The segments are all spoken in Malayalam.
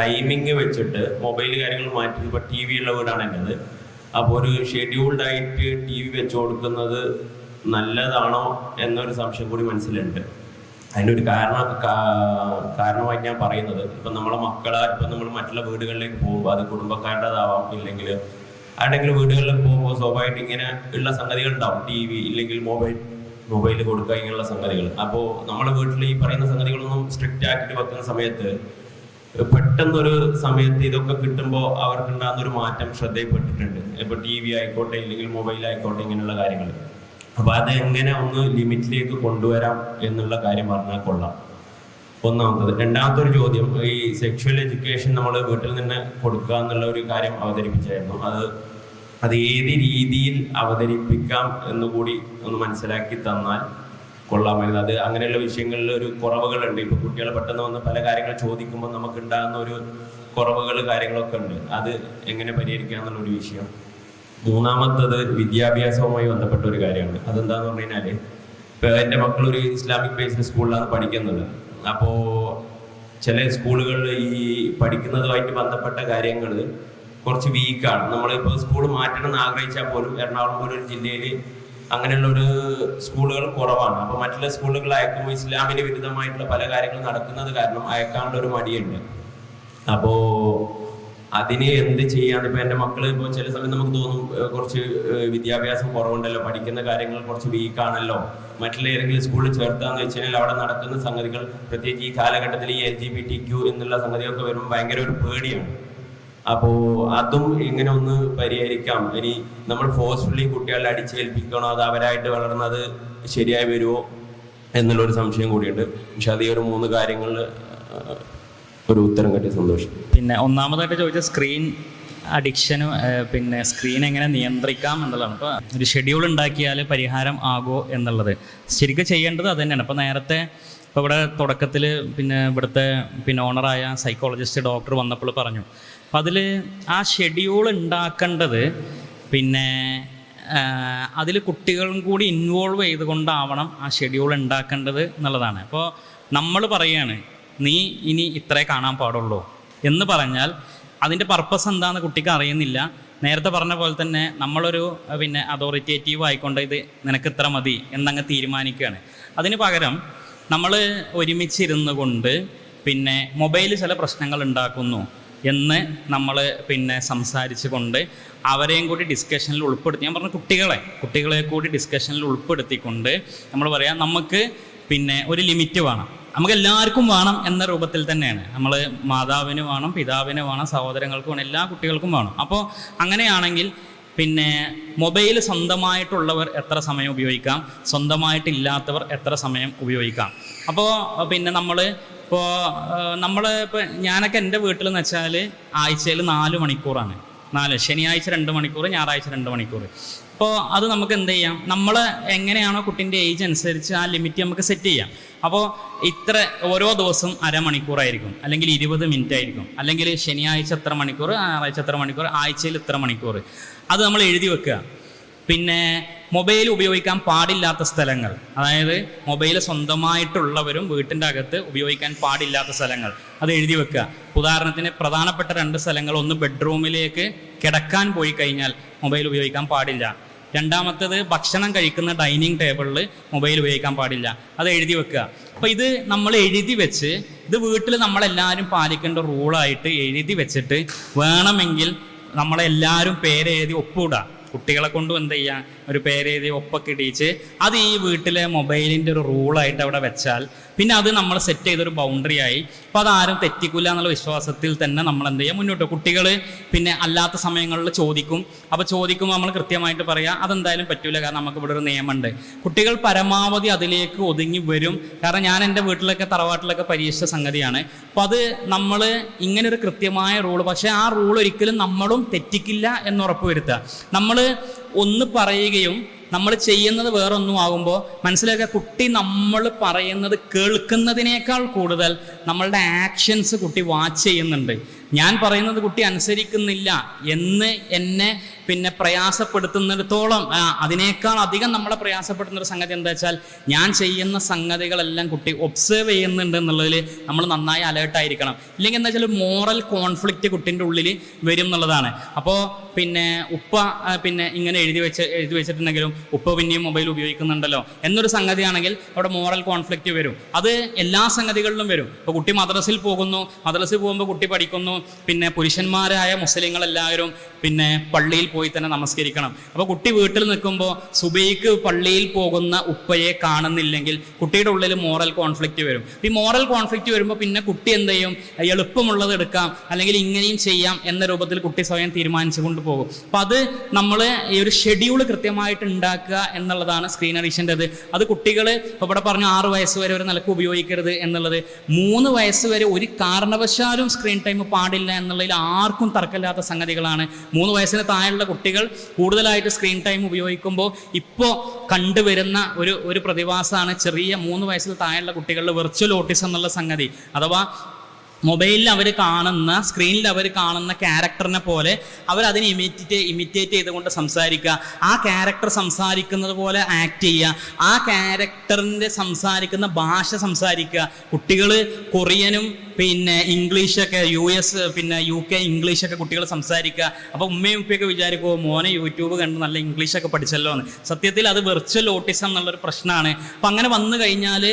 ടൈമിങ് വെച്ചിട്ട് മൊബൈൽ കാര്യങ്ങൾ മാറ്റി ഇപ്പോൾ ടി വി ഉള്ള വീടാണ് എന്റെത്. അപ്പോൾ ഒരു ഷെഡ്യൂൾഡ് ആയിട്ട് ടി വി വെച്ച് കൊടുക്കുന്നത് നല്ലതാണോ എന്നൊരു സംശയം കൂടി മനസ്സിലുണ്ട്. അതിനൊരു കാരണം കാ- കാരണമായി ഞാൻ പറയുന്നത്. ഇപ്പം നമ്മളെ മക്കളെ ഇപ്പം നമ്മൾ മറ്റുള്ള വീടുകളിലേക്ക് പോകുമ്പോൾ അത് കുടുംബക്കാരുടേതാവാം. ഇല്ലെങ്കിൽ ആരുടെങ്കിലും വീടുകളിലേക്ക് പോകുമ്പോൾ സ്വാഭാവികമായിട്ട് ഇങ്ങനെ ഉള്ള സംഗതികൾ ഉണ്ടാവും ടി വി ഇല്ലെങ്കിൽ മൊബൈൽ മൊബൈൽ കൊടുക്കുക ഇങ്ങനെയുള്ള സംഗതികൾ. അപ്പോൾ നമ്മുടെ വീട്ടിൽ ഈ പറയുന്ന സംഗതികളൊന്നും സ്ട്രിക്റ്റ് ആക്കിയിട്ട് വെക്കുന്ന സമയത്ത് പെട്ടെന്നൊരു സമയത്ത് ഇതൊക്കെ കിട്ടുമ്പോൾ അവർക്കുണ്ടാകുന്ന ഒരു മാറ്റം ശ്രദ്ധയിൽപ്പെട്ടിട്ടുണ്ട്. ഇപ്പോൾ ടി വി ആയിക്കോട്ടെ ഇല്ലെങ്കിൽ മൊബൈൽ ആയിക്കോട്ടെ ഇങ്ങനെയുള്ള കാര്യങ്ങൾ അപ്പോൾ അത് എങ്ങനെ ഒന്ന് ലിമിറ്റിലേക്ക് കൊണ്ടുവരാം എന്നുള്ള കാര്യം പറഞ്ഞാൽ കൊള്ളാം. ഒന്നാമത്തത്. രണ്ടാമത്തെ ഒരു ചോദ്യം ഈ സെക്ഷൽ എഡ്യൂക്കേഷൻ നമ്മൾ വീട്ടിൽ നിന്ന് കൊടുക്കുക എന്നുള്ള ഒരു കാര്യം അവതരിപ്പിച്ചായിരുന്നു. അത് അത് ഏത് രീതിയിൽ അവതരിപ്പിക്കാം എന്നുകൂടി ഒന്ന് മനസ്സിലാക്കി തന്നാൽ കൊള്ളാമായിരുന്നു. അത് അങ്ങനെയുള്ള വിഷയങ്ങളിൽ ഒരു കുറവുകളുണ്ട്. ഇപ്പൊ കുട്ടികൾ പെട്ടെന്ന് വന്ന് പല കാര്യങ്ങൾ ചോദിക്കുമ്പോൾ നമുക്ക് ഉണ്ടാകുന്ന ഒരു കുറവുകൾ കാര്യങ്ങളൊക്കെ ഉണ്ട്. അത് എങ്ങനെ പരിഹരിക്കുക എന്നുള്ള ഒരു വിഷയം. മൂന്നാമത്തത് വിദ്യാഭ്യാസവുമായി ബന്ധപ്പെട്ട ഒരു കാര്യമാണ്. അതെന്താന്ന് പറഞ്ഞു കഴിഞ്ഞാൽ ഇപ്പൊ എന്റെ മക്കൾ ഒരു ഇസ്ലാമിക് ബേസ്ഡ് സ്കൂളിലാണ് പഠിക്കുന്നത്. അപ്പോ ചില സ്കൂളുകളിൽ ഈ പഠിക്കുന്നതുമായിട്ട് ബന്ധപ്പെട്ട കാര്യങ്ങൾ കുറച്ച് വീക്കാണ് നമ്മളിപ്പോൾ സ്കൂൾ മാറ്റണം എന്ന് ആഗ്രഹിച്ചാൽ പോലും എറണാകുളം പോലൊരു ജില്ലയിൽ അങ്ങനെയുള്ള ഒരു സ്കൂളുകൾ കുറവാണ്. അപ്പൊ മറ്റുള്ള സ്കൂളുകൾ അയക്കുമ്പോൾ ഇസ്ലാമിന് വിരുദ്ധമായിട്ടുള്ള പല കാര്യങ്ങളും നടക്കുന്നത് കാരണം അയക്കാനുള്ള ഒരു മടിയുണ്ട്. അപ്പോ അതിന് എന്ത് ചെയ്യാന്ന് ഇപ്പൊ എന്റെ മക്കൾ ഇപ്പോ ചില സമയത്ത് നമുക്ക് തോന്നും കുറച്ച് വിദ്യാഭ്യാസം കുറവുണ്ടല്ലോ പഠിക്കുന്ന കാര്യങ്ങൾ കുറച്ച് വീക്കാണല്ലോ മറ്റുള്ള ഏതെങ്കിലും സ്കൂളിൽ ചേർത്താന്ന് വെച്ച് കഴിഞ്ഞാൽ അവിടെ നടക്കുന്ന സംഗതികൾ പ്രത്യേകിച്ച് ഈ കാലഘട്ടത്തിൽ ഈ L G B T Q എന്നുള്ള സംഗതിയൊക്കെ വരുമ്പോൾ ഭയങ്കര ഒരു പേടിയാണ്. അപ്പോ അതും എങ്ങനെ ഒന്ന് പരിഹരിക്കാം? ഇനി നമ്മൾ ഫോഴ്സ്ഫുള്ളി കുട്ടികളെ അടിച്ചേൽപ്പിക്കണോ? അത് അവരായിട്ട് വളർന്നത് ശരിയായി വരുമോ എന്നുള്ളൊരു സംശയം കൂടിയുണ്ട്. പക്ഷെ അത് ഈ ഒരു മൂന്ന് കാര്യങ്ങളിൽ ഒരു ഉത്തരം കിട്ടിയ സന്തോഷം. പിന്നെ ഒന്നാമതായിട്ട് ചോദിച്ച സ്ക്രീൻ അഡിക്ഷനും പിന്നെ സ്ക്രീൻ എങ്ങനെ നിയന്ത്രിക്കാം എന്നുള്ളതാണ്. ഇപ്പോൾ ഒരു ഷെഡ്യൂൾ ഉണ്ടാക്കിയാൽ പരിഹാരം ആകുമോ എന്നുള്ളത്. ശരിക്കും ചെയ്യേണ്ടത് അത് തന്നെയാണ്. ഇപ്പോൾ നേരത്തെ ഇപ്പോൾ ഇവിടെ തുടക്കത്തിൽ പിന്നെ ഇവിടുത്തെ പിന്നെ ഓണറായ സൈക്കോളജിസ്റ്റ് ഡോക്ടർ വന്നപ്പോൾ പറഞ്ഞു. അപ്പം അതിൽ ആ ഷെഡ്യൂൾ ഉണ്ടാക്കേണ്ടത് പിന്നെ അതിൽ കുട്ടികളും കൂടി ഇൻവോൾവ് ചെയ്തുകൊണ്ടാവണം ആ ഷെഡ്യൂൾ ഉണ്ടാക്കേണ്ടത് എന്നുള്ളതാണ്. അപ്പോൾ നമ്മൾ പറയുകയാണ് നീ ഇനി ഇത്രേ കാണാൻ പാടുള്ളൂ. എന്ന് പറഞ്ഞാൽ അതിന്റെ പർപ്പസ് എന്താണെന്ന് കുട്ടിക്ക് അറിയുന്നില്ല. നേരത്തെ പറഞ്ഞ പോലെ തന്നെ നമ്മളൊരു പിന്നെ അതോറിറ്റേറ്റീവ് ആയിക്കൊണ്ട് ഇത് നിനക്ക് ഇത്ര മതി എന്നങ്ങ് തീരുമാനിക്കുകയാണ്. അതിന് പകരം നമ്മൾ ഒരുമിച്ചിരുന്നു കൊണ്ട് പിന്നെ മൊബൈൽ ചില പ്രശ്നങ്ങൾ ഉണ്ടാക്കുന്നു എന്ന് നമ്മൾ പിന്നെ സംസാരിച്ച് കൊണ്ട് അവരെയും കൂടി ഡിസ്കഷനിൽ ഉൾപ്പെടുത്തി ഞാൻ പറഞ്ഞ കുട്ടികളെ കുട്ടികളെ കൂടി ഡിസ്കഷനിൽ ഉൾപ്പെടുത്തിക്കൊണ്ട് നമ്മൾ പറയാം നമുക്ക് പിന്നെ ഒരു ലിമിറ്റ് വേണം. നമുക്ക് എല്ലാവർക്കും വേണം എന്ന രൂപത്തിൽ തന്നെയാണ്. നമ്മൾ മാതാവിന് വേണം പിതാവിന് വേണം സഹോദരങ്ങൾക്ക് വേണം എല്ലാ കുട്ടികൾക്കും വേണം. അപ്പോൾ അങ്ങനെയാണെങ്കിൽ പിന്നെ മൊബൈൽ സ്വന്തമായിട്ടുള്ളവർ എത്ര സമയം ഉപയോഗിക്കാം? സ്വന്തമായിട്ടില്ലാത്തവർ എത്ര സമയം ഉപയോഗിക്കാം? അപ്പോൾ പിന്നെ നമ്മൾ ഇപ്പോൾ നമ്മൾ ഇപ്പോൾ ഞാനൊക്കെ എന്റെ വീട്ടിൽ എന്ന് വെച്ചാൽ ആഴ്ചയിൽ നാല് മണിക്കൂറാണ്. നാല് ശനിയാഴ്ച രണ്ട് മണിക്കൂർ ഞായറാഴ്ച രണ്ട് മണിക്കൂർ അപ്പോൾ അത് നമുക്ക് എന്ത് ചെയ്യാം? നമ്മൾ എങ്ങനെയാണോ കുട്ടീന്റെ ഏജ് അനുസരിച്ച് ആ ലിമിറ്റ് നമുക്ക് സെറ്റ് ചെയ്യാം. അപ്പോൾ ഇത്ര ഓരോ ദിവസം അരമണിക്കൂറായിരിക്കും. അല്ലെങ്കിൽ ഇരുപത് മിനിറ്റ് ആയിരിക്കും. അല്ലെങ്കിൽ ശനിയാഴ്ച എത്ര മണിക്കൂർ ഞായറാഴ്ച എത്ര മണിക്കൂർ ആഴ്ചയിൽ ഇത്ര മണിക്കൂർ അത് നമ്മൾ എഴുതി വെക്കുക. പിന്നെ മൊബൈൽ ഉപയോഗിക്കാൻ പാടില്ലാത്ത സ്ഥലങ്ങൾ. അതായത് മൊബൈൽ സ്വന്തമായിട്ടുള്ളവരും വീട്ടിന്റെ അകത്ത് ഉപയോഗിക്കാൻ പാടില്ലാത്ത സ്ഥലങ്ങൾ. അത് എഴുതി വെക്കുക. ഉദാഹരണത്തിന് പ്രധാനപ്പെട്ട രണ്ട് സ്ഥലങ്ങൾ. ഒന്ന് ബെഡ്റൂമിലേക്ക് കിടക്കാൻ പോയി കഴിഞ്ഞാൽ മൊബൈൽ ഉപയോഗിക്കാൻ പാടില്ല. രണ്ടാമത്തേത് ഭക്ഷണം കഴിക്കുന്ന ഡൈനിങ് ടേബിളിൽ മൊബൈൽ ഉപയോഗിക്കാൻ പാടില്ല. അത് എഴുതി വെക്കുക. അപ്പോൾ ഇത് നമ്മൾ എഴുതി വെച്ച് ഇത് വീട്ടിൽ നമ്മളെല്ലാവരും പാലിക്കേണ്ട റൂളായിട്ട് എഴുതി വെച്ചിട്ട് വേണമെങ്കിൽ നമ്മളെല്ലാവരും പേരെഴുതി ഒപ്പിടുക. കുട്ടികളെ കൊണ്ടും എന്ത് ചെയ്യാം? ഒരു പേരെഴുതി ഒപ്പൊക്കെ ഇടിയിച്ച് അത് ഈ വീട്ടിലെ മൊബൈലിന്റെ ഒരു റൂളായിട്ട് അവിടെ വെച്ചാൽ പിന്നെ അത് നമ്മൾ സെറ്റ് ചെയ്തൊരു ബൗണ്ടറി ആയി. അപ്പോൾ അതാരും തെറ്റിക്കില്ല എന്നുള്ള വിശ്വാസത്തിൽ തന്നെ നമ്മൾ എന്ത് ചെയ്യുക മുന്നോട്ട് കുട്ടികൾ പിന്നെ അല്ലാത്ത സമയങ്ങളിൽ ചോദിക്കും. അപ്പോൾ ചോദിക്കുമ്പോൾ നമ്മൾ കൃത്യമായിട്ട് പറയാം അതെന്തായാലും പറ്റൂല. കാരണം നമുക്ക് ഇവിടെ ഒരു നിയമമുണ്ട്. കുട്ടികൾ പരമാവധി അതിലേക്ക് ഒതുങ്ങി വരും. കാരണം ഞാൻ എന്റെ വീട്ടിലൊക്കെ തറവാട്ടിലൊക്കെ പരീക്ഷിച്ച സംഗതിയാണ്. അപ്പോൾ അത് നമ്മൾ ഇങ്ങനൊരു കൃത്യമായ റൂൾ പക്ഷേ ആ റൂൾ ഒരിക്കലും നമ്മളും തെറ്റിക്കില്ല എന്ന് ഉറപ്പ് വരുത്തുക. നമ്മൾ ഒന്ന് പറയുകയും നമ്മൾ ചെയ്യുന്നത് വേറൊന്നും ആകുമ്പോൾ മനസ്സിലാക്കുക കുട്ടി നമ്മൾ പറയുന്നത് കേൾക്കുന്നതിനേക്കാൾ കൂടുതൽ നമ്മളുടെ ആക്ഷൻസ് കുട്ടി വാച്ച് ചെയ്യുന്നുണ്ട്. ഞാൻ പറയുന്നത് കുട്ടി അനുസരിക്കുന്നില്ല എന്ന് എന്നെ പിന്നെ പ്രയാസപ്പെടുത്തുന്നിടത്തോളം അതിനേക്കാൾ അധികം നമ്മളെ പ്രയാസപ്പെടുന്ന ഒരു സംഗതി എന്താ വെച്ചാൽ ഞാൻ ചെയ്യുന്ന സംഗതികളെല്ലാം കുട്ടി ഒബ്സേർവ് ചെയ്യുന്നുണ്ട് എന്നുള്ളതിൽ നമ്മൾ നന്നായി അലേർട്ടായിരിക്കണം ഇല്ലെങ്കിൽ എന്താ വെച്ചാൽ മോറൽ കോൺഫ്ലിക്റ്റ് കുട്ടിന്റെ ഉള്ളിൽ വരും എന്നുള്ളതാണ്. അപ്പോൾ പിന്നെ ഉപ്പ പിന്നെ ഇങ്ങനെ എഴുതി വെച്ച് എഴുതി വെച്ചിട്ടുണ്ടെങ്കിലും ഉപ്പ പിന്നെയും മൊബൈൽ ഉപയോഗിക്കുന്നുണ്ടല്ലോ എന്നൊരു സംഗതിയാണെങ്കിൽ അവിടെ മോറൽ കോൺഫ്ലിക്റ്റ് വരും. അത് എല്ലാ സംഗതികളിലും വരും. ഇപ്പോൾ കുട്ടി മദ്രസിൽ പോകുന്നു മദ്രസിൽ പോകുമ്പോൾ കുട്ടി പഠിക്കുന്നു പിന്നെ പുരുഷന്മാരായ മുസ്ലിങ്ങൾ എല്ലാവരും പിന്നെ പള്ളിയിൽ പോയി തന്നെ നമസ്കരിക്കണം. അപ്പോൾ കുട്ടി വീട്ടിൽ നിൽക്കുമ്പോൾ സുബൈക്ക് പള്ളിയിൽ പോകുന്ന ഉപ്പയെ കാണുന്നില്ലെങ്കിൽ കുട്ടിയുടെ ഉള്ളിൽ മോറൽ കോൺഫ്ലിക്റ്റ് വരും. ഈ മോറൽ കോൺഫ്ലിക്റ്റ് വരുമ്പോൾ പിന്നെ കുട്ടി എന്ത് ചെയ്യും? എളുപ്പമുള്ളത് എടുക്കാം അല്ലെങ്കിൽ ഇങ്ങനെയും ചെയ്യാം എന്ന രൂപത്തിൽ കുട്ടി സ്വയം തീരുമാനിച്ചു കൊണ്ട് പോകും. അപ്പം അത് നമ്മൾ ഈ ഒരു ഷെഡ്യൂൾ കൃത്യമായിട്ട് ഉണ്ടാക്കുക എന്നുള്ളതാണ് സ്ക്രീൻ അഡിക്ഷന്റെത് അത് കുട്ടികൾ ഇവിടെ പറഞ്ഞു ആറ് വയസ്സ് വരെ ഒരു നിലയ്ക്ക് ഉപയോഗിക്കരുത് എന്നുള്ളത്. മൂന്ന് വയസ്സ് വരെ ഒരു കാരണവശാലും സ്ക്രീൻ ടൈം പാടില്ല എന്നുള്ളതിൽ ആർക്കും തർക്കമില്ലാത്ത സംഗതികളാണ്. മൂന്ന് വയസ്സിന് താഴെയുള്ള കുട്ടികൾ കൂടുതലായിട്ട് സ്ക്രീൻ ടൈം ഉപയോഗിക്കുമ്പോൾ ഇപ്പോൾ കണ്ടുവരുന്ന ഒരു ഒരു പ്രതിഭാസമാണ് ചെറിയ മൂന്ന് വയസ്സിൽ താഴെയുള്ള കുട്ടികളിൽ വെർച്വൽ ഓട്ടിസം എന്നുള്ള സംഗതി. അഥവാ മൊബൈലിൽ അവർ കാണുന്ന സ്ക്രീനിൽ അവർ കാണുന്ന ക്യാരക്ടറിനെ പോലെ അവർ അതിനെ ഇമിറ്റേറ്റ് ഇമിറ്റേറ്റ് ചെയ്തുകൊണ്ട് സംസാരിക്കുക. ആ ക്യാരക്ടർ സംസാരിക്കുന്നത് പോലെ ആക്ട് ചെയ്യുക. ആ ക്യാരക്ടറിന്റെ സംസാരിക്കുന്ന ഭാഷ സംസാരിക്കുക. കുട്ടികൾ കൊറിയനും പിന്നെ ഇംഗ്ലീഷൊക്കെ യു എസ് പിന്നെ യു കെ ഇംഗ്ലീഷൊക്കെ കുട്ടികൾ സംസാരിക്കുക. അപ്പോൾ ഉമ്മയും ഉപ്പയൊക്കെ വിചാരിക്കുമോ മോനെ യൂട്യൂബ് കണ്ട് നല്ല ഇംഗ്ലീഷൊക്കെ പഠിച്ചല്ലോ എന്ന്. സത്യത്തിൽ അത് വെർച്വൽ ഓട്ടിസം എന്നുള്ളൊരു പ്രശ്നമാണ് അപ്പം അങ്ങനെ വന്നു കഴിഞ്ഞാൽ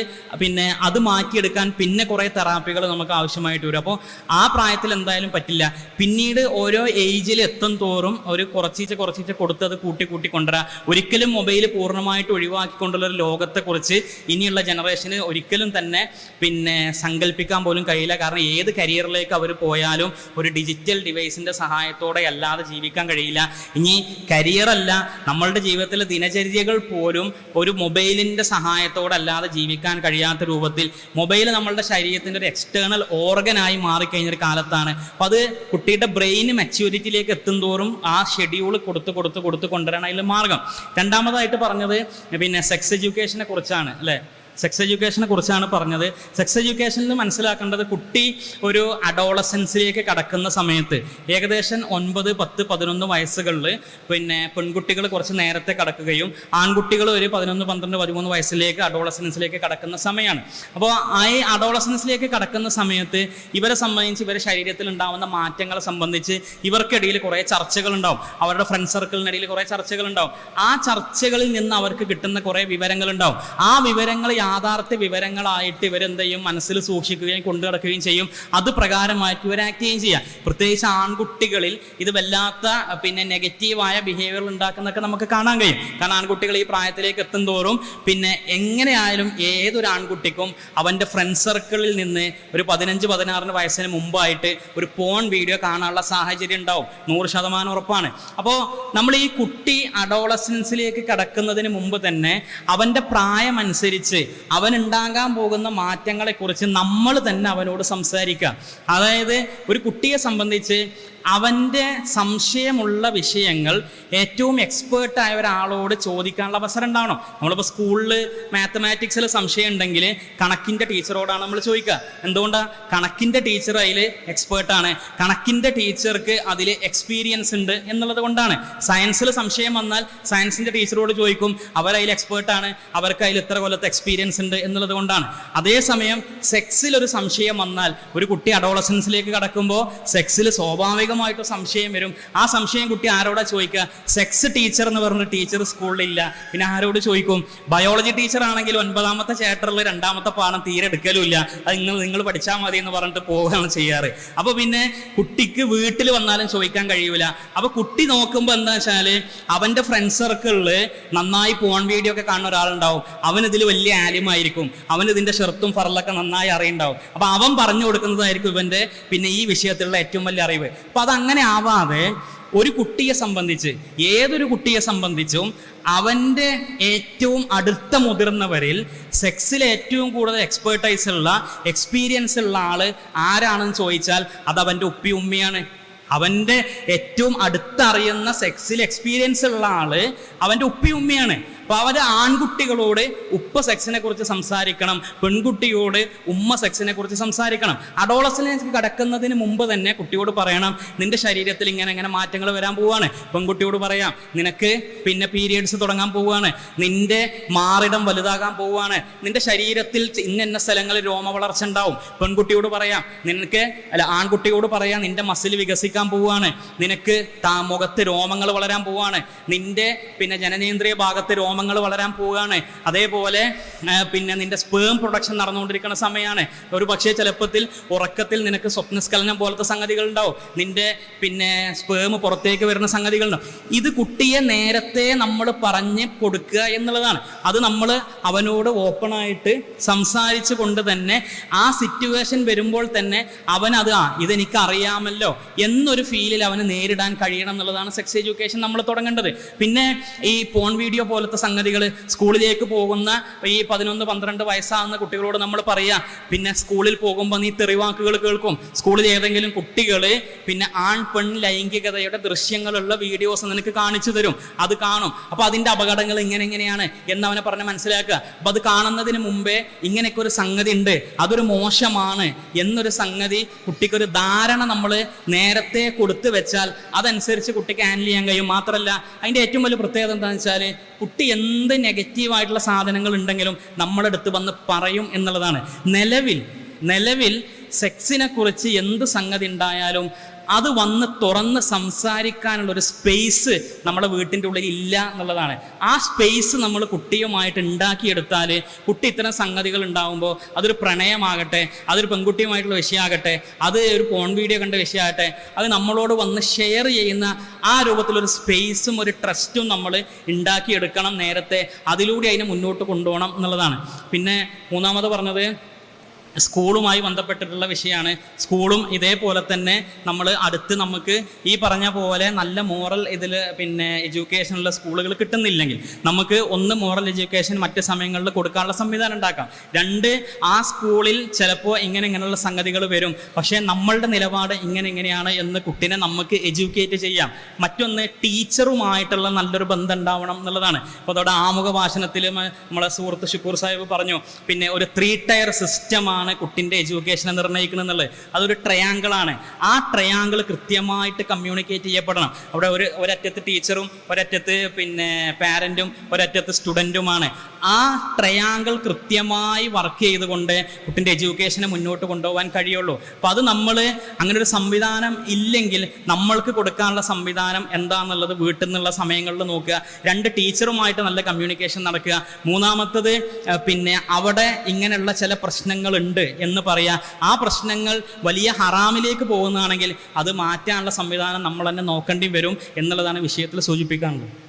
പിന്നെ അത് മാറ്റിയെടുക്കാൻ പിന്നെ കുറേ തെറാപ്പികൾ നമുക്ക് ആവശ്യമായിട്ട് വരും. അപ്പോൾ ആ പ്രായത്തിൽ എന്തായാലും പറ്റില്ല. പിന്നീട് ഓരോ ഏജിൽ എത്തും തോറും ഒരു കുറച്ചീച്ച കുറച്ചീച്ച കൊടുത്ത് അത് കൂട്ടി കൂട്ടി കൊണ്ടുവരാം. ഒരിക്കലും മൊബൈൽ പൂർണമായിട്ട് ഒഴിവാക്കിക്കൊണ്ടുള്ള ഒരു ലോകത്തെക്കുറിച്ച് ഇനിയുള്ള ജനറേഷന് ഒരിക്കലും തന്നെ പിന്നെ സങ്കല്പിക്കാൻ പോലും കഴിയില്ല. കാരണം ഏത് കരിയറിലേക്ക് അവർ പോയാലും ഒരു ഡിജിറ്റൽ ഡിവൈസിന്റെ സഹായത്തോടെ അല്ലാതെ ജീവിക്കാൻ കഴിയില്ല. ഇനി കരിയറല്ല നമ്മളുടെ ജീവിതത്തിലെ ദിനചര്യകൾ പോലും ഒരു മൊബൈലിന്റെ സഹായത്തോടെ അല്ലാതെ ജീവിക്കാൻ കഴിയാത്ത രൂപത്തിൽ മൊബൈൽ നമ്മളുടെ ശരീരത്തിന്റെ ഒരു എക്സ്റ്റേണൽ ഓർഗനായി മാറിക്കഴിഞ്ഞൊരു കാലത്താണ്. അപ്പം അത് കുട്ടിയുടെ ബ്രെയിൻ മെച്യൂരിറ്റിയിലേക്ക് എത്തും തോറും ആ ഷെഡ്യൂൾ കൊടുത്ത് കൊടുത്ത് കൊടുത്ത് കൊണ്ടുവരാൻ അതിൽ മാർഗം. രണ്ടാമതായിട്ട് പറഞ്ഞത് പിന്നെ സെക്സ് എഡ്യൂക്കേഷനെ കുറിച്ചാണ് അല്ലേ? സെക്സ് എഡ്യൂക്കേഷനെ കുറിച്ചാണ് പറഞ്ഞത്. സെക്സ് എഡ്യൂക്കേഷനിൽ മനസ്സിലാക്കേണ്ടത് കുട്ടി ഒരു അഡോളസൻസിലേക്ക് കടക്കുന്ന സമയത്ത് ഏകദേശം ഒൻപത് പത്ത് പതിനൊന്ന് വയസ്സുകളിൽ പിന്നെ പെൺകുട്ടികൾ കുറച്ച് നേരത്തെ കടക്കുകയും ആൺകുട്ടികൾ ഒരു പതിനൊന്ന് പന്ത്രണ്ട് പതിമൂന്ന് വയസ്സിലേക്ക് അഡോളസൻസിലേക്ക് കടക്കുന്ന സമയമാണ്. അപ്പോൾ ആ അഡോളസൻസിലേക്ക് കടക്കുന്ന സമയത്ത് ഇവരെ സംബന്ധിച്ച് ഇവരെ ശരീരത്തിൽ ഉണ്ടാവുന്ന മാറ്റങ്ങളെ സംബന്ധിച്ച് ഇവർക്കിടയിൽ കുറേ ചർച്ചകൾ ഉണ്ടാവും അവരുടെ ഫ്രണ്ട് സർക്കിളിനിടയിൽ കുറേ ചർച്ചകൾ ഉണ്ടാവും ആ ചർച്ചകളിൽ നിന്ന് അവർക്ക് കിട്ടുന്ന കുറേ വിവരങ്ങൾ ഉണ്ടാവും ആ വിവരങ്ങൾ യാഥാർത്ഥ്യ വിവരങ്ങളായിട്ട് ഇവരെന്ത് ചെയ്യും മനസ്സിൽ സൂക്ഷിക്കുകയും കൊണ്ടു നടക്കുകയും ചെയ്യും. അത് പ്രകാരമായിട്ട് ഇവർ ആക്ട് ചെയ്യുകയും ചെയ്യാം. പ്രത്യേകിച്ച് ആൺകുട്ടികളിൽ ഇത് വല്ലാത്ത പിന്നെ നെഗറ്റീവായ ബിഹേവിയർ ഉണ്ടാക്കുന്നൊക്കെ നമുക്ക് കാണാൻ കഴിയും. കാരണം ആൺകുട്ടികൾ ഈ പ്രായത്തിലേക്ക് എത്തും തോറും പിന്നെ എങ്ങനെയായാലും ഏതൊരു ആൺകുട്ടിക്കും അവന്റെ ഫ്രണ്ട് സർക്കിളിൽ നിന്ന് ഒരു പതിനഞ്ച് പതിനാറിന് വയസ്സിന് മുമ്പായിട്ട് ഒരു പോൺ വീഡിയോ കാണാനുള്ള സാഹചര്യം ഉണ്ടാവും. നൂറ് ശതമാനം ഉറപ്പാണ്. അപ്പോൾ നമ്മൾ ഈ കുട്ടി അഡോളസൻസിലേക്ക് കടക്കുന്നതിന് മുമ്പ് തന്നെ അവന്റെ പ്രായമനുസരിച്ച് അവൻ ഉണ്ടാകാൻ പോകുന്ന മാറ്റങ്ങളെക്കുറിച്ച് നമ്മൾ തന്നെ അവനോട് സംസാരിക്കുക. അതായത് ഒരു കുട്ടിയെ സംബന്ധിച്ച് അവന്റെ സംശയമുള്ള വിഷയങ്ങൾ ഏറ്റവും എക്സ്പേർട്ടായ ഒരാളോട് ചോദിക്കാനുള്ള അവസരം ഉണ്ടാവണം. നമ്മളിപ്പോൾ സ്കൂളിൽ മാത്തമാറ്റിക്സിൽ സംശയം ഉണ്ടെങ്കിൽ കണക്കിന്റെ ടീച്ചറോടാണ് നമ്മൾ ചോദിക്കുക. എന്തുകൊണ്ടാണ് കണക്കിന്റെ ടീച്ചർ അതിൽ എക്സ്പേർട്ടാണ് കണക്കിന്റെ ടീച്ചർക്ക് അതിൽ എക്സ്പീരിയൻസ് ഉണ്ട് എന്നുള്ളത് കൊണ്ടാണ്. സയൻസിൽ സംശയം വന്നാൽ സയൻസിന്റെ ടീച്ചറോട് ചോദിക്കും അവരതിൽ എക്സ്പേർട്ടാണ് അവർക്ക് അതിൽ ഇത്ര കൊല്ലത്തെ എക്സ്പീരിയൻസ് ഉണ്ട് എന്നുള്ളത് കൊണ്ടാണ്. അതേസമയം സെക്സിൽ ഒരു സംശയം വന്നാൽ ഒരു കുട്ടി അഡോളസൻസിലേക്ക് കടക്കുമ്പോൾ സെക്സിൽ സ്വാഭാവികമായിട്ടും സംശയം വരും. ആ സംശയം കുട്ടി ആരോടാ ചോദിക്കുക? സെക്സ് ടീച്ചർ എന്ന് പറഞ്ഞ ടീച്ചർ സ്കൂളിലില്ല പിന്നെ ആരോട് ചോദിക്കും? ബയോളജി ടീച്ചർ ആണെങ്കിൽ ഒൻപതാമത്തെ ചാപ്റ്ററിൽ രണ്ടാമത്തെ പാഠം തീരെ എടുക്കലുമില്ല. അത് നിങ്ങൾ നിങ്ങൾ പഠിച്ചാൽ മതി എന്ന് പറഞ്ഞിട്ട് പോവുകയാണ് ചെയ്യാറ്. അപ്പോൾ പിന്നെ കുട്ടിക്ക് വീട്ടിൽ വന്നാലും ചോദിക്കാൻ കഴിയൂല. അപ്പോൾ കുട്ടി നോക്കുമ്പോൾ എന്താ വെച്ചാൽ അവന്റെ ഫ്രണ്ട് സർക്കിളിൽ നന്നായി പോൺ വീഡിയോ ഒക്കെ കാണുന്ന ഒരാളുണ്ടാവും. അവൻ ഇതിൽ വലിയ ആലിമായിരിക്കും അവൻ ഷെർത്തും ഫറലൊക്കെ നന്നായി അറിയുണ്ടാവും. അപ്പോൾ അവൻ പറഞ്ഞു കൊടുക്കുന്നതായിരിക്കും ഇവന്റെ പിന്നെ ഈ വിഷയത്തിലുള്ള ഏറ്റവും വലിയ അറിവ്. അപ്പോൾ അതങ്ങനെ ആവാതെ ഒരു കുട്ടിയെ സംബന്ധിച്ച് ഏതൊരു കുട്ടിയെ സംബന്ധിച്ചും അവന്റെ ഏറ്റവും അടുത്ത മുതിർന്നവരിൽ സെക്സിൽ ഏറ്റവും കൂടുതൽ എക്സ്പേർട്ടൈസ് ഉള്ള എക്സ്പീരിയൻസ് ഉള്ള ആൾ ആരാണെന്ന് ചോദിച്ചാൽ അത് അവന്റെ ഉപ്പി ഉമ്മയാണ് അവന്റെ ഏറ്റവും അടുത്തറിയുന്ന സെക്സിൽ എക്സ്പീരിയൻസ് ഉള്ള ആൾ അവന്റെ ഉപ്പി ഉമ്മയാണ്. അപ്പോൾ അവർ ആൺകുട്ടികളോട് ഉപ്പ സെക്സിനെ കുറിച്ച് സംസാരിക്കണം പെൺകുട്ടിയോട് ഉമ്മ സെക്സിനെ കുറിച്ച് സംസാരിക്കണം. അഡോളസിലേക്ക് കടക്കുന്നതിന് മുമ്പ് തന്നെ കുട്ടിയോട് പറയണം നിന്റെ ശരീരത്തിൽ ഇങ്ങനെ ഇങ്ങനെ മാറ്റങ്ങൾ വരാൻ പോവാണ്. പെൺകുട്ടിയോട് പറയാം നിനക്ക് പിന്നെ പീരിയഡ്സ് തുടങ്ങാൻ പോവുകയാണ് നിന്റെ മാറിടം വലുതാകാൻ പോവുകയാണ് നിന്റെ ശരീരത്തിൽ ഇന്ന ഇന്ന സ്ഥലങ്ങളിൽ രോമ വളർച്ച ഉണ്ടാവും. പെൺകുട്ടിയോട് പറയാം നിനക്ക് അല്ല ആൺകുട്ടിയോട് പറയാം നിന്റെ മസിൽ വികസിക്കാൻ പോവാണ്. നിനക്ക് താ മുഖത്ത് രോമങ്ങൾ വളരാൻ പോവുകയാണ് നിന്റെ പിന്നെ ജനനേന്ദ്രിയ ഭാഗത്ത് രോമങ്ങൾ വളരാൻ പോവുകയാണ് അതേപോലെ പിന്നെ നിന്റെ സ്പേം പ്രൊഡക്ഷൻ നടന്നുകൊണ്ടിരിക്കുന്ന സമയമാണ് ഒരു പക്ഷേ ചിലപ്പത്തിൽ ഉറക്കത്തിൽ നിനക്ക് സ്വപ്നസ്കലനം പോലത്തെ സംഗതികൾ ഉണ്ടാവും നിന്റെ പിന്നെ സ്പേം പുറത്തേക്ക് വരുന്ന സംഗതികൾ ഉണ്ടാവും ഇത് കുട്ടിയെ നേരത്തെ നമ്മൾ പറഞ്ഞ് കൊടുക്കുക എന്നുള്ളതാണ്. അത് നമ്മൾ അവനോട് ഓപ്പണായിട്ട് സംസാരിച്ചു കൊണ്ട് തന്നെ ആ സിറ്റുവേഷൻ വരുമ്പോൾ തന്നെ അവൻ അത് ആ ഇതെനിക്ക് അറിയാമല്ലോ എന്നൊരു ഫീലിൽ അവന് നേരിടാൻ കഴിയണം എന്നുള്ളതാണ് സെക്സ് എഡ്യൂക്കേഷൻ നമ്മൾ തുടങ്ങേണ്ടത്. പിന്നെ ഈ പോൺ വീഡിയോ പോലത്തെ സംഗതികൾ സ്കൂളിലേക്ക് പോകുന്ന ഈ പതിനൊന്ന് പന്ത്രണ്ട് വയസ്സാകുന്ന കുട്ടികളോട് നമ്മൾ പറയാ പിന്നെ സ്കൂളിൽ പോകുമ്പോൾ നീ തെറിവാക്കുകൾ കേൾക്കും. സ്കൂളിൽ ഏതെങ്കിലും കുട്ടികൾ പിന്നെ ആൺ പെൺ ലൈംഗികതയുടെ ദൃശ്യങ്ങളുള്ള വീഡിയോസ് നിനക്ക് കാണിച്ചു തരും. അത് കാണും. അപ്പൊ അതിന്റെ അപകടങ്ങൾ ഇങ്ങനെ ഇങ്ങനെയാണ് എന്ന് അവനെ പറഞ്ഞ് മനസ്സിലാക്കുക. അപ്പൊ അത് കാണുന്നതിന് മുമ്പേ ഇങ്ങനെയൊക്കെ ഒരു സംഗതി ഉണ്ട് അതൊരു മോശമാണ് എന്നൊരു സംഗതി കുട്ടിക്കൊരു ധാരണ നമ്മൾ നേരത്തെ കൊടുത്തു വെച്ചാൽ അതനുസരിച്ച് കുട്ടിക്ക് ഹാൻഡിൽ ചെയ്യാൻ കഴിയും. മാത്രമല്ല അതിന്റെ ഏറ്റവും വലിയ പ്രത്യേകത എന്താണെന്ന് വെച്ചാൽ കുട്ടി എന്ത് നെഗറ്റീവായിട്ടുള്ള സാധനങ്ങൾ ഉണ്ടെങ്കിലും നമ്മുടെ അടുത്ത് വന്ന് പറയും എന്നുള്ളതാണ്. നിലവിൽ നിലവിൽ സെക്സിനെ കുറിച്ച് എന്ത് സംഗതി ഉണ്ടായാലും അത് വന്ന് തുറന്ന് സംസാരിക്കാനുള്ള ഒരു സ്പേസ് നമ്മുടെ വീട്ടിന്റെ ഉള്ളിൽ ഇല്ല എന്നുള്ളതാണ്. ആ സ്പേസ് നമ്മൾ കുട്ടിയുമായിട്ട് ഉണ്ടാക്കിയെടുത്താൽ കുട്ടി ഇത്തരം സംഗതികൾ ഉണ്ടാകുമ്പോൾ അതൊരു പ്രണയമാകട്ടെ അതൊരു പെൺകുട്ടിയുമായിട്ടുള്ള വിഷയമാകട്ടെ അത് ഒരു പോൺ വീഡിയോ കണ്ട വിഷയമാകട്ടെ അത് നമ്മളോട് വന്ന് ഷെയർ ചെയ്യുന്ന ആ രൂപത്തിലൊരു സ്പേസും ഒരു ട്രസ്റ്റും നമ്മൾ ഉണ്ടാക്കിയെടുക്കണം നേരത്തെ. അതിലൂടെ അതിനെ മുന്നോട്ട് കൊണ്ടുപോകണം എന്നുള്ളതാണ്. പിന്നെ മൂന്നാമത് പറഞ്ഞത് സ്കൂളുമായി ബന്ധപ്പെട്ടിട്ടുള്ള വിഷയമാണ്. സ്കൂളും ഇതേപോലെ തന്നെ നമ്മൾ അടുത്ത് നമുക്ക് ഈ പറഞ്ഞ പോലെ നല്ല മോറൽ ഇതിൽ പിന്നെ എഡ്യൂക്കേഷനുള്ള സ്കൂളുകൾ കിട്ടുന്നില്ലെങ്കിൽ നമുക്ക് ഒന്ന് മോറൽ എഡ്യൂക്കേഷൻ മറ്റ് സമയങ്ങളിൽ കൊടുക്കാനുള്ള സംവിധാനം ഉണ്ടാക്കാം. രണ്ട് ആ സ്കൂളിൽ ചിലപ്പോൾ ഇങ്ങനെ ഇങ്ങനെയുള്ള സംഗതികൾ വരും. പക്ഷേ നമ്മളുടെ നിലപാട് ഇങ്ങനെ ഇങ്ങനെയാണ് എന്ന് കുട്ടീനെ നമുക്ക് എഡ്യൂക്കേറ്റ് ചെയ്യാം. മറ്റൊന്ന് ടീച്ചറുമായിട്ടുള്ള നല്ലൊരു ബന്ധം ഉണ്ടാവണം എന്നുള്ളതാണ്. അപ്പോൾ അതോടെ ആമുഖ ഭാഷണത്തിൽ നമ്മളെ സുഹൃത്ത് ഷുക്കൂർ സാഹിബ് പറഞ്ഞു. പിന്നെ ഒരു ത്രീ ടയർ സിസ്റ്റമാണ് കുട്ടിന്റെ എഡ്യൂക്കേഷനെ നിർണയിക്കുന്നത് എന്നുള്ളത്? അതൊരു ട്രയാങ്കിളാണ് ആ ട്രയാങ്കിൾ കൃത്യമായിട്ട് കമ്മ്യൂണിക്കേറ്റ് ചെയ്യപ്പെടണം. അവിടെ ഒരു ഒരറ്റത്ത് ടീച്ചറും ഒരറ്റത്ത് പിന്നെ പാരന്റും ഒരറ്റത്ത് സ്റ്റുഡന്റുമാണ് ആ ട്രയാങ്കിൾ കൃത്യമായി വർക്ക് ചെയ്തുകൊണ്ട് കുട്ടിന്റെ എഡ്യൂക്കേഷനെ മുന്നോട്ട് കൊണ്ടുപോകാൻ കഴിയുള്ളൂ. അപ്പോൾ അത് നമ്മൾ അങ്ങനെ ഒരു സംവിധാനം ഇല്ലെങ്കിൽ നമ്മൾക്ക് കൊടുക്കാനുള്ള സംവിധാനം എന്താണെന്നുള്ളത് വീട്ടിൽ നിന്നുള്ള സമയങ്ങളിൽ നോക്കുക. രണ്ട് ടീച്ചറുമായിട്ട് നല്ല കമ്മ്യൂണിക്കേഷൻ നടക്കുക. മൂന്നാമത്തത് പിന്നെ അവിടെ ഇങ്ങനെയുള്ള ചില പ്രശ്നങ്ങളുണ്ട് എന്ന് പറയാ ആ പ്രശ്നങ്ങൾ വലിയ ഹറാമിലേക്ക് പോകുന്നതാണെങ്കിൽ അത് മാറ്റാനുള്ള സംവിധാനം നമ്മൾ തന്നെ നോക്കേണ്ടി വരും എന്നുള്ളതാണ് വിഷയത്തിൽ സൂചിപ്പിക്കാനുള്ളത്.